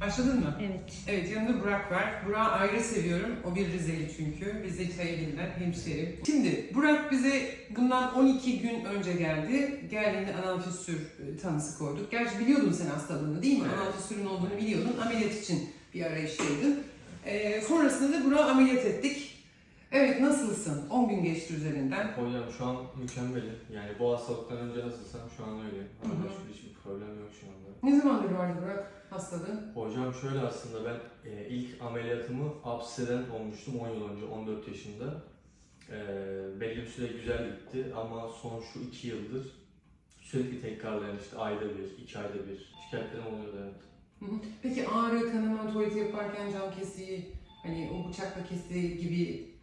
Başladın mı? Evet. Evet yanımda Burak var. Burak'ı ayrı seviyorum. O bir Rizeli çünkü. Rize Çayeli'nden hemşerim. Şimdi Burak bize bundan 12 gün önce geldi. Geldiğinde anal fistür e, tanısı koyduk. Gerçi biliyordun sen hastalığını değil mi? Evet. Anal fistürün olduğunu biliyordun. Ameliyat için bir arayıştaydın. Ee, sonrasında da Burak'ı ameliyat ettik. Evet nasılsın? 10 gün geçti üzerinden. Hocam şu an mükemmelim. Yani bu hastalıktan önce nasılsam şu an öyleyim. Hı hı. Ama hiçbir, hiçbir problem yok şu anda. Ne zamandır vardı Burak hastalığın? Hocam şöyle aslında ben e, ilk ameliyatımı abseden olmuştum 10 yıl önce 14 yaşında. E, belli bir süre güzel gitti ama son şu 2 yıldır sürekli tekrarlayan işte ayda bir, iki ayda bir şikayetlerim oluyordu evet. Peki ağrı, kanama, tuvaleti yaparken cam kesiği, hani o bıçakla kestiği gibi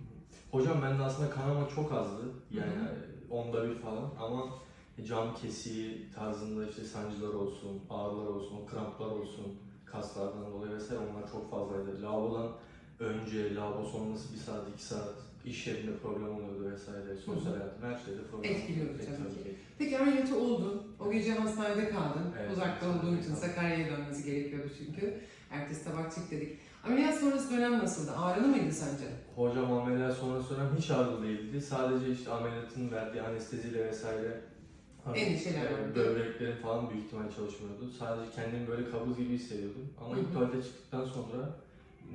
Hocam bende aslında kanama çok azdı. Yani Hı onda bir falan ama cam kesiği tarzında işte sancılar olsun, ağrılar olsun, kramplar olsun, kaslardan dolayı vesaire onlar çok fazlaydı. Lavabodan önce, lavabo sonrası bir saat, iki saat, iş yerinde problem oluyordu vesaire, sosyal hayatım her şeyde problem Etkiliyordu tabii ki. ki. Peki ameliyatı oldun. O gece hastanede kaldın. Evet, Uzakta olduğun için. Sakarya'ya dönmesi gerekiyordu çünkü. Ertesi sabah çık dedik. Ameliyat sonrası dönem nasıldı? Ağrılı mıydı sence? Hocam ameliyat sonrası dönem hiç ağrılı değildi. Sadece işte ameliyatın verdiği anesteziyle vesaire vardı. Böbreklerim falan büyük ihtimal çalışmıyordu. Sadece kendimi böyle kabız gibi hissediyordum. Ama Hı ilk hı. tuvalete çıktıktan sonra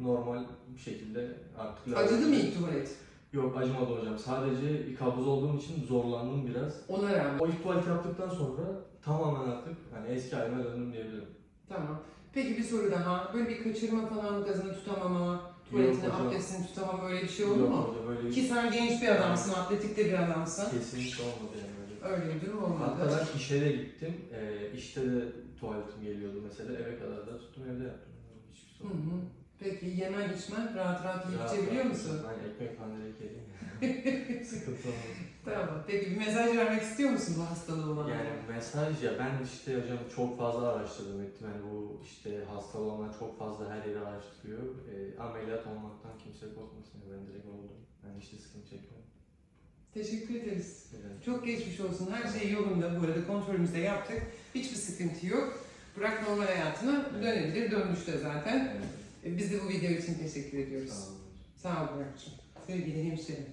normal bir şekilde artık... Acıdı mı ilk tuvalet? Yok acımadı hocam. Sadece bir kabız olduğum için zorlandım biraz. Ona rağmen. O ilk tuvalet yaptıktan sonra tamamen artık hani eski halime döndüm diyebilirim. Tamam. Peki bir soru daha. Böyle bir kaçırma falan, gazını tutamama, tuvaletini, hocam. abdestini tutamama öyle bir şey Yok mu? hocam öyle Ki sen genç bir adamsın, atletik de bir adamsın. kesinlikle olmadı yani öyle. Öyle bir durum olmadı. Hatta ben işe de gittim. Ee, işte de tuvaletim geliyordu mesela. Eve kadar da tuttum evde yaptım. Hiçbir Hı sorun hı. yok. Peki yemen içmen rahat rahat yiyip Rahat içebiliyor rahat musun? Hani ekmek falan direkt yedim. Sıkıntı olmadı. Tamam. Peki bir mesaj vermek istiyor musun bu hastalığı olanlara? Yani mesaj ya ben işte hocam çok fazla araştırdım ettim. Yani bu işte olanlar çok fazla her yeri araştırıyor. Ee, ameliyat olmaktan kimse korkmasın. Ben direkt oldum. Ben işte sıkıntı çekmedim. Teşekkür ederiz. Yani Çok geçmiş olsun. Her şey yolunda. Bu arada kontrolümüzü de yaptık. Hiçbir sıkıntı yok. Burak normal hayatına dönebilir. Dönmüş de zaten. Evet. Biz de bu video için teşekkür ediyoruz. Sağ olun. Sağ ol Burak'cığım. Sevgili hemşerim.